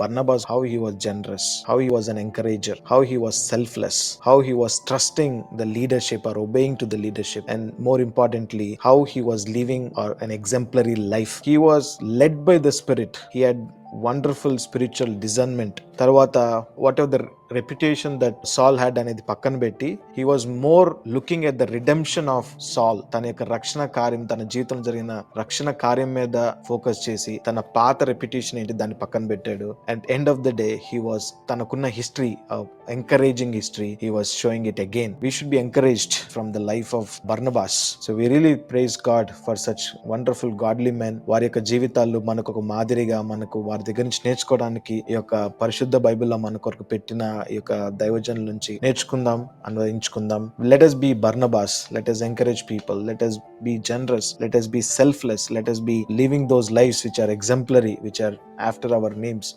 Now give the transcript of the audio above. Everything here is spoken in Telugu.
Barnabas, how he was generous, how he was an encourager, how he was selfless, how he was trusting the leadership or obeying to the leadership, and more importantly, how he was living or an exemplary life. He was led by the Spirit. He had wonderful spiritual discernment తర్వాత whatever the reputation that Saul had అనేది పక్కన పెట్టి he was more looking at the redemption of Saul తన యొక్క రక్షణ కార్యం తన జీవితంలో జరిగిన రక్షణ కార్యం మీద ఫోకస్ చేసి తన పాత రెప్యుటేషన్ ఏంటి దాన్ని పక్కన పెట్టాడు. And end of the day he was తనకున్న history encouraging history he was showing it again we should be encouraged from the life of Barnabas so we really praise God for such wonderful godly men వారి యొక్క జీవితాలు మనకు ఒక మాదిరిగా మనకు వారి దగ్గర నుంచి నేర్చుకోవడానికి ఈ యొక్క పరిశుద్ధ బైబిల్లో మన కొరకు పెట్టిన ఈ యొక్క దైవజనుల నుంచి నేర్చుకుందాం అనువదించుకుందాం let us be Barnabas let us encourage people let us be generous let us be selfless let us be living those lives which are exemplary which are after our names